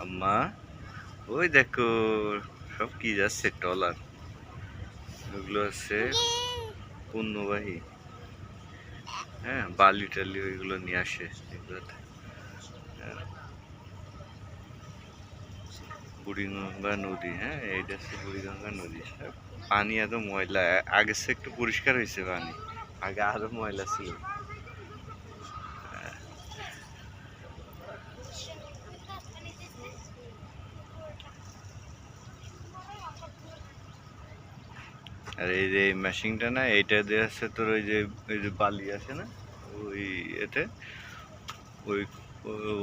আম্মা, ওই দেখো, সব কি যাচ্ছে টলার ওগুলো আছে পণ্যবাহী। হ্যাঁ বালি টালি ওইগুলো নিয়ে আসে, এগুলোতে। হ্যাঁ। বুড়িগঙ্গা নদী হ্যাঁ এইটা হচ্ছে বুড়িগঙ্গা নদী পানি এত ময়লা, আ- আগের চেয়ে একটু পরিষ্কার হয়েছে পানি, আগে আরও ময়লা ছিল। আর এই যে এই মেশিনটা না, এইটা দিয়ে আছে তোর ওই যে ওই যে বালি আছে না, ওই এতে, ওই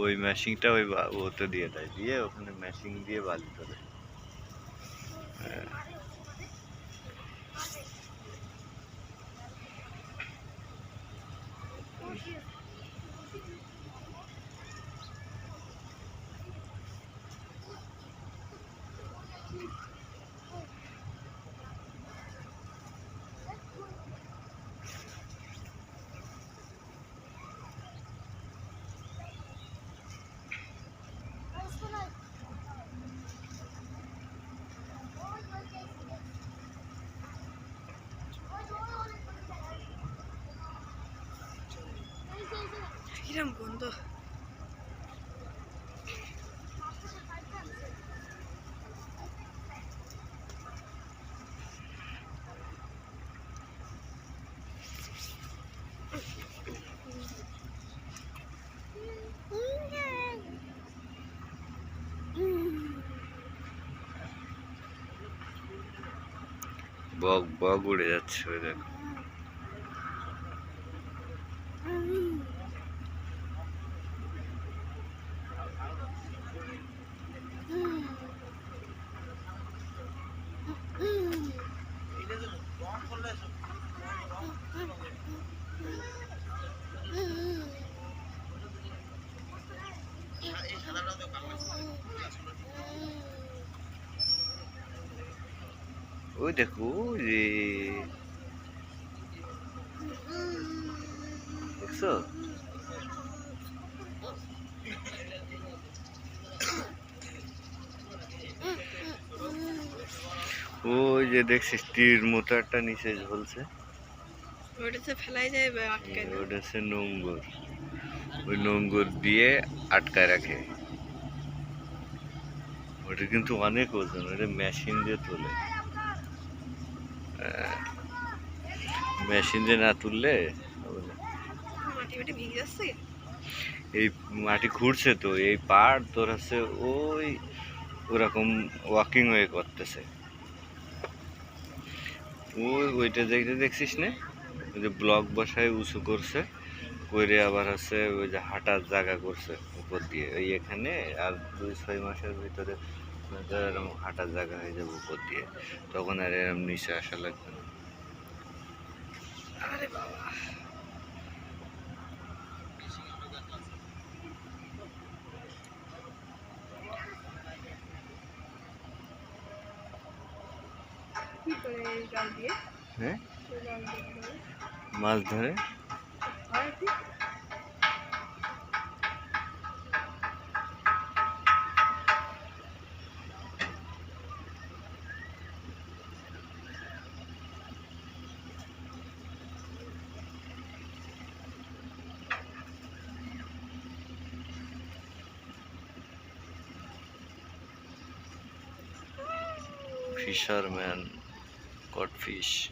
ওই মেশিনটা ওই ওতে দিয়ে দেয়, দিয়ে ওখানে মেশিন দিয়ে বালি তোলে হ্যাঁ। কিরম গন্ধ বক বক উড়ে যাচ্ছে ওই দেখ। ওই দেখো যে। দেখছ? ওই যে দেখছিস তীর মতো একটা নিচে ঝুলছে। ওটাতে ফেলাই যায় বা আটকায় ওটা হচ্ছে নোংর। ওই নোংর দিয়ে আটকায় রাখে। ওটা কিন্তু অনেক ওজন ওটা মেশিন দিয়ে তোলে। মেশিন দিয়ে না তুললে এই মাটি ঘুরছে তো এই পাড় তোর হচ্ছে ওই ওরকম ওয়াকিং ওয়ে করতেছে। ওই ওইটা দেখতে দেখছিস না? ওই যে ব্লক বসায় উঁচু করছে করে আবার হচ্ছে ওই যে হাঁটার জায়গা করছে উপর দিয়ে। ওই এখানে আর দুই ছয় মাসের ভিতরে তোর এরকম হাঁটার জায়গা হয়ে যাবে উপর দিয়ে তখন আর এরকম নিচে আসা লাগবে না। আরে বাবা। হ্যাঁ? মাছ ধরে? আর কি fisherman